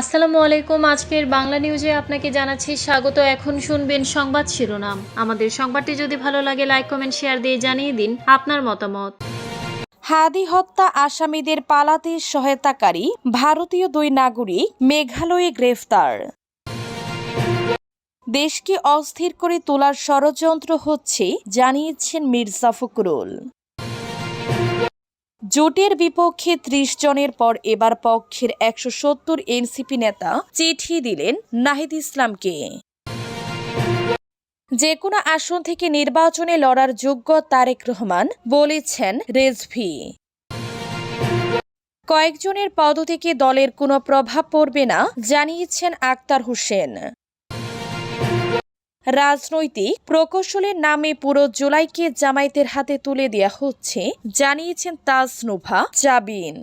আসসালামু আলাইকুম। আজকের বাংলা নিউজে আপনাকে জানাচ্ছি স্বাগত। এখন শুনবেন সংবাদ শিরোনাম। আমাদের সংবাদটি যদি ভালো লাগে লাইক কমেন্ট শেয়ার দিয়ে জানিয়ে দিন আপনার মতামত। হাদি হত্যা আসামিদের পালাতে সহায়তাকারী ভারতীয় দুই নাগরিক মেঘালয়ে গ্রেফতার। দেশকে অস্থির করে তোলার ষড়যন্ত্র হচ্ছে, জানিয়েছেন মির্জা ফখরুল। জোটের বিপক্ষে ত্রিশ জনের পর এবার পক্ষের একশো সত্তর এনসিপি নেতা চিঠি দিলেন নাহিদ ইসলামকে। যে কোনো আসন থেকে নির্বাচনে লড়ার যোগ্য তারেক রহমান বলেছেন রেজভি। কয়েকজনের পদ থেকে দলের কোনো প্রভাব পড়বে না, জানিয়েছেন আক্তার হোসেন। রাজনৈতিক প্রকৌশলের নামে পুরো জুলাইকে জামায়াতের হাতে তুলে দেয়া হচ্ছে জানিয়েছেন তাজনোভা জাবিন।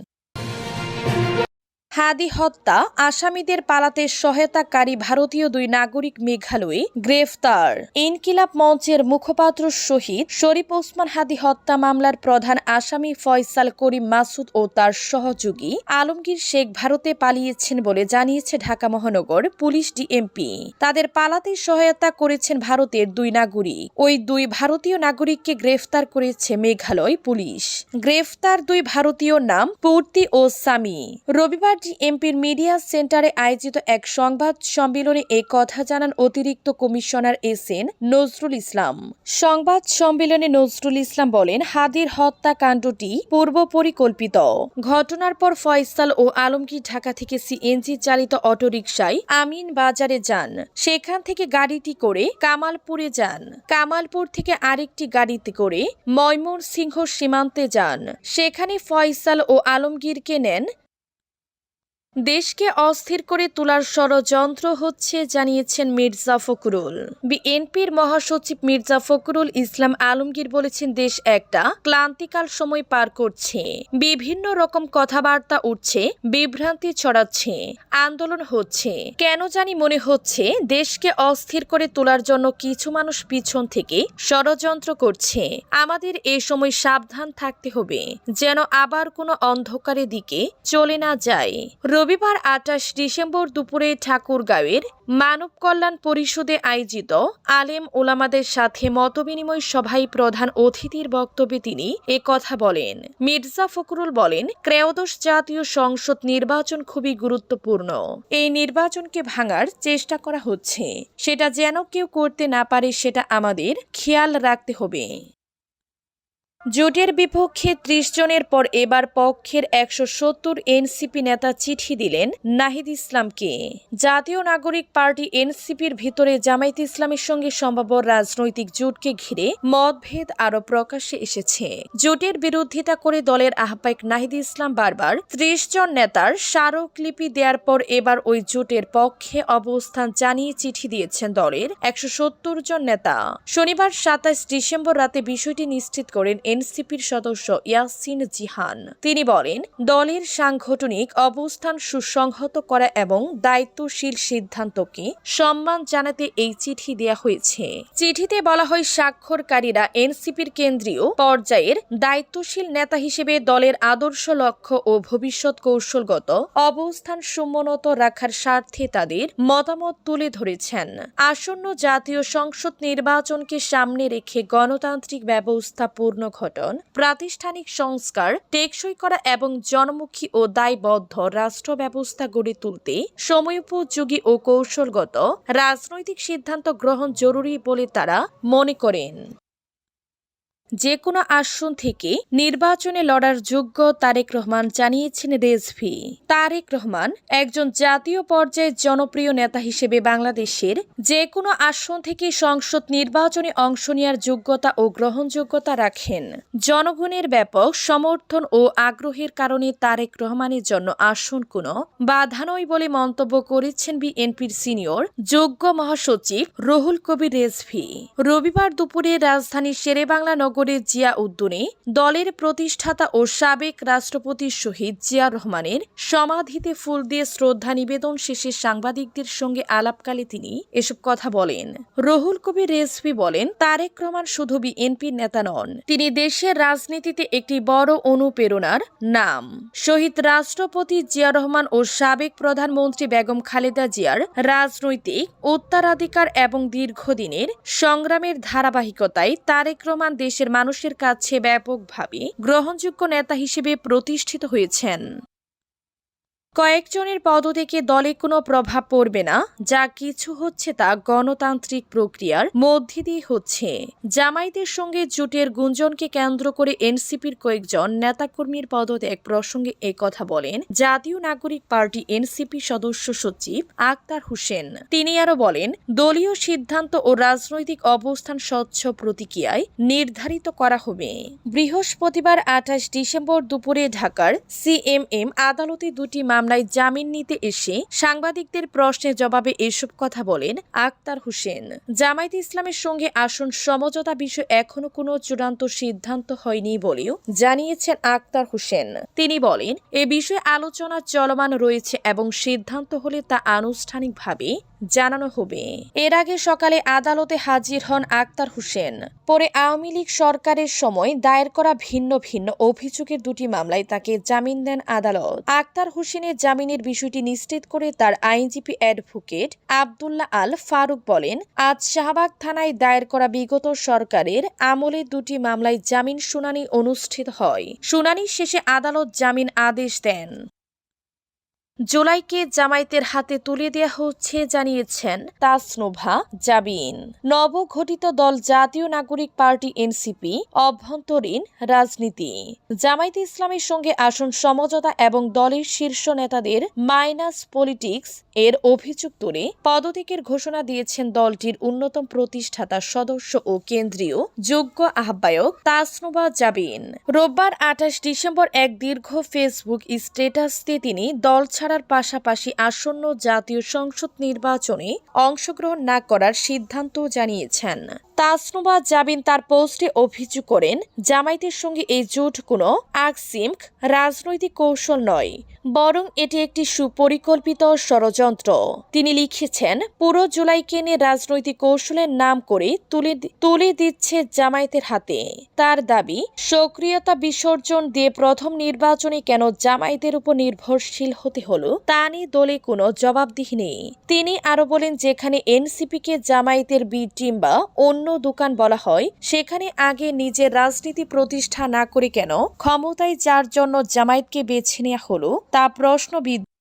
হাদি হত্যা, আসামিদের পালাতে সহায়তাকারী ভারতীয় দুই নাগরিক মেঘালয়ে গ্রেফতার। ইনকিলাব মঞ্চের মুখপাত্র শহীদ শরীফ ওসমান হাদি হত্যা মামলার প্রধান আসামি ফয়সাল করিম মাসুদ ও তার সহযোগী আলমগীর শেখ ভারতে পালিয়েছেন বলে জানিয়েছে ঢাকা মহানগর পুলিশ ডিএমপি। তাদের পালাতে সহায়তা করেছেন ভারতের দুই নাগরিক। ওই দুই ভারতীয় নাগরিককে গ্রেফতার করেছে মেঘালয় পুলিশ। গ্রেফতার দুই ভারতীয় নাম পূর্তি ও সামি। রবিবার এমপির মিডিয়া সেন্টারে আয়োজিত এক সংবাদ সম্মেলনে এ কথা জানান অতিরিক্ত commissioner S N Nazrul Islam. সংবাদ সম্মেলনে নজরুল ইসলাম বলেন, হাদির হত্যাকাণ্ডটি পূর্ব পরিকল্পিত ঘটনার পর ফয়সাল ও আলমগীর ঢাকা থেকে সিএনজি চালিত অটোরিকশায় আমিন বাজারে যান। সেখান থেকে গাড়িটি করে কামালপুরে যান। কামালপুর থেকে আরেকটি গাড়িতে করে ময়মনসিংহ সীমান্তে যান। সেখানে ফয়সাল ও আলমগীরকে নেন দেশকে অস্থির করে তোলার ষড়যন্ত্র হচ্ছে, জানিয়েছেন মির্জা ফখরুল। বিএনপির মহাসচিব মির্জা ফখরুল ইসলাম আলমগীর বলেছেন, দেশ একটা ক্লান্তিকাল সময় পার করছে। বিভিন্ন রকম কথাবার্তা উঠছে, বিভ্রান্তি ছড়াচ্ছে, আন্দোলন হচ্ছে। কেন জানি মনে হচ্ছে, দেশকে অস্থির করে তোলার জন্য কিছু মানুষ পিছন থেকে ষড়যন্ত্র করছে। আমাদের এ সময় সাবধান থাকতে হবে, যেন আবার কোনো অন্ধকারের দিকে চলে না যায়। রবিবার আঠাশ ডিসেম্বর দুপুরে ঠাকুরগাঁওয়ের মানব কল্যাণ পরিষদে আয়োজিত আলেম ওলামাদের সাথে মতবিনিময় সভায় প্রধান অতিথির বক্তব্যে তিনি এ কথা বলেন। মির্জা ফখরুল বলেন ক্রেয়দোষ জাতীয় সংসদ নির্বাচন খুবই গুরুত্বপূর্ণ। এই নির্বাচনকে ভাঙার চেষ্টা করা হচ্ছে। সেটা যেন কেউ করতে না পারে, সেটা আমাদের খেয়াল রাখতে হবে। জোটের বিপক্ষে ত্রিশ জনের পর এবার পক্ষের একশো সত্তর এনসিপি নেতা চিঠি দিলেন নাহিদ ইসলামকে। জাতীয় নাগরিক পার্টি এনসিপির ভিতরে জামায়াত ইসলামের সঙ্গে সম্ভাব্য রাজনৈতিক জোটকে ঘিরে মতভেদ আরও প্রকাশ্যে এসেছে। জোটের বিরোধিতা করে দলের আহ্বায়ক নাহিদ ইসলাম বারবার ত্রিশ জন নেতার স্মারকলিপি দেওয়ার পর এবার ওই জোটের পক্ষে অবস্থান জানিয়ে চিঠি দিয়েছেন দলের একশো সত্তর জন নেতা। শনিবার সাতাশ ডিসেম্বর রাতে বিষয়টি নিশ্চিত করেন এনসিপির সদস্য ইয়াসিন জিহান। তিনি বলেন, দলের সাংগঠনিক অবস্থান সুসংহত করা এবং দায়িত্বশীল সিদ্ধান্তকে সম্মান জানাতে এই চিঠি দেয়া হয়েছে। চিঠিতে বলা হয়, স্বাক্ষরকারীরা এনসিপির কেন্দ্রীয় পর্যায়ের দায়িত্বশীল নেতা হিসেবে দলের আদর্শ লক্ষ্য ও ভবিষ্যৎ কৌশলগত অবস্থান সমুন্নত রাখার স্বার্থে তাদের মতামত তুলে ধরেছেন। আসন্ন জাতীয় সংসদ নির্বাচনকে সামনে রেখে গণতান্ত্রিক ব্যবস্থা পূর্ণ ঘটন প্রাতিষ্ঠানিক সংস্কার, টেকসই করা এবং জনমুখী ও দায়বদ্ধ রাষ্ট্র ব্যবস্থা গড়ে তুলতে সময়োপযোগী ও কৌশলগত রাজনৈতিক সিদ্ধান্ত গ্রহণ জরুরি বলে তারা মনে করেন। যে কোনো আসন থেকে নির্বাচনে লড়ার যোগ্য তারেক রহমান জানিয়েছেন রেজভি তারেক রহমান একজন জাতীয় পর্যায়ে জনপ্রিয় নেতা হিসেবে বাংলাদেশের যে কোনো আসন থেকে সংসদ নির্বাচনে অংশ নেওয়ার যোগ্যতা ও গ্রহণযোগ্যতা রাখেন। জনগণের ব্যাপক সমর্থন ও আগ্রহের কারণে তারেক রহমানের জন্য আসন কোনো বাধা নয় বলে মন্তব্য করেছেন বিএনপির সিনিয়র যোগ্য মহাসচিব রহুল কবির রেজভি রবিবার দুপুরে রাজধানীর শেরেবাংলা নগর নগরের জিয়া উদ্যানে দলের প্রতিষ্ঠাতা ও সাবেক রাষ্ট্রপতি শহীদ জিয়া রহমানের সমাধিতে ফুল দিয়ে শ্রদ্ধা নিবেদন শেষে সাংবাদিকদের সঙ্গে আলাপকালে তিনি এসব কথা বলেন। রহুল কবির রেজভি বলেন, তারেক রহমান শুধু বিএনপির নেতা নন, তিনি দেশের রাজনীতিতে একটি বড় অনুপ্রেরণার নাম। শহীদ রাষ্ট্রপতি জিয়া রহমান ও সাবেক প্রধানমন্ত্রী বেগম খালেদা জিয়ার রাজনৈতিক উত্তরাধিকার এবং দীর্ঘদিনের সংগ্রামের ধারাবাহিকতায় তারেক রহমান দেশের মানুষের কাছে ব্যাপকভাবে গ্রহণযোগ্য নেতা হিসেবে প্রতিষ্ঠিত হয়েছেন। কয়েকজনের পদ থেকে দলে কোনো প্রভাব পড়বে না, যা কিছু হচ্ছে তা গণতান্ত্রিক প্রক্রিয়ার মধ্যে দিয়ে হচ্ছে। জামায়াতের সঙ্গে জোটের গুঞ্জনকে কেন্দ্র করে এনসিপির কয়েকজন নেতাকর্মীর পদত্যাগ প্রসঙ্গে কথা বলেন জাতীয় নাগরিক পার্টি এনসিপি সদস্য সচিব আক্তার হোসেন। তিনি আরও বলেন, দলীয় সিদ্ধান্ত ও রাজনৈতিক অবস্থান স্বচ্ছ প্রতিক্রিয়ায় নির্ধারিত করা হবে। বৃহস্পতিবার আঠাশ ডিসেম্বর দুপুরে ঢাকার সিএমএম আদালতে দুটি মামলায় জামিন নিতে এসে সাংবাদিকদের প্রশ্নের জবাবে এসব কথা বলেন আক্তার হোসেন। জামায়াত ইসলামের সঙ্গে আসন, সমঝোতা বিষয়ে এখনও কোনো চূড়ান্ত সিদ্ধান্ত হয়নি বলেও জানিয়েছেন আক্তার হোসেন। তিনি বলেন, এ বিষয়ে আলোচনা চলমান রয়েছে এবং সিদ্ধান্ত হলে তা আনুষ্ঠানিকভাবে জানানো হবে। এর আগে সকালে আদালতে হাজির হন আক্তার হোসেন। পরে আওয়ামী লীগ সরকারের সময় দায়ের করা ভিন্ন ভিন্ন অভিযোগের দুটি মামলায় তাকে জামিন দেন আদালত। আক্তার হোসেনের জামিনের বিষয়টি নিশ্চিত করে তার আইনজীবী অ্যাডভোকেট আবদুল্লাহ আল ফারুক বলেন, আজ শাহবাগ থানায় দায়ের করা বিগত সরকারের আমলে দুটি মামলায় জামিন শুনানি অনুষ্ঠিত হয়। শুনানি শেষে আদালত জামিন আদেশ দেন। জুলাইকে জামায়াতের হাতে তুলে দেওয়া হচ্ছে, জানিয়েছেন তাসনোভা জাবিন। নবগঠিত দল জাতীয় নাগরিক পার্টি এনসিপি, অভ্যন্তরীণ রাজনীতি। জামায়াতে ইসলামের সঙ্গে আসন সমঝোতা এবং দলের শীর্ষ নেতাদের মাইনাস পলিটিক্স এর অভিযোগ তুলে পদত্যাগের ঘোষণা দিয়েছেন দলটির অন্যতম প্রতিষ্ঠাতা সদস্য ও কেন্দ্রীয় যোগ্য আহ্বায়ক তাসনোভা জাবিন। রোববার আঠাশ ডিসেম্বর এক দীর্ঘ ফেসবুক স্ট্যাটাস দিয়ে তিনি দল ছাড়ার পাশাপাশি আসন্ন জাতীয় সংসদ নির্বাচনে অংশগ্রহণ না করার সিদ্ধান্ত জানিয়েছেন। তাসনুবা জাবিন তার পোস্টে অভিযোগ করেন, জামায়াতের সঙ্গে এই জোট কোনো আকসিমক রাজনৈতিক কৌশল নয়, বরং এটি একটি সুপরিকল্পিত ষড়যন্ত্র। তিনি লিখেছেন, পুরো জুলাইকে নিয়ে রাজনৈতিক কৌশলের নাম করে তুলে তুলে দিচ্ছে জামায়াতের হাতে। তার দাবি, সক্রিয়তা বিসর্জন দিয়ে প্রথম নির্বাচনে কেন জামায়াতের উপর নির্ভরশীল হতে হলো, তা নিয়ে দলে কোনো জবাবদিহি নেই। তিনি আরও বলেন, যেখানে এনসিপিকে জামায়াতের বি টিম বা অন্য দোকান বলা হয়, সেখানে আগে নিজের রাজনীতি প্রতিষ্ঠা না করে কেন ক্ষমতায় যার জন্য জামায়াতকে বেছে নেওয়া হলো, তা প্রশ্নবিদ্ধ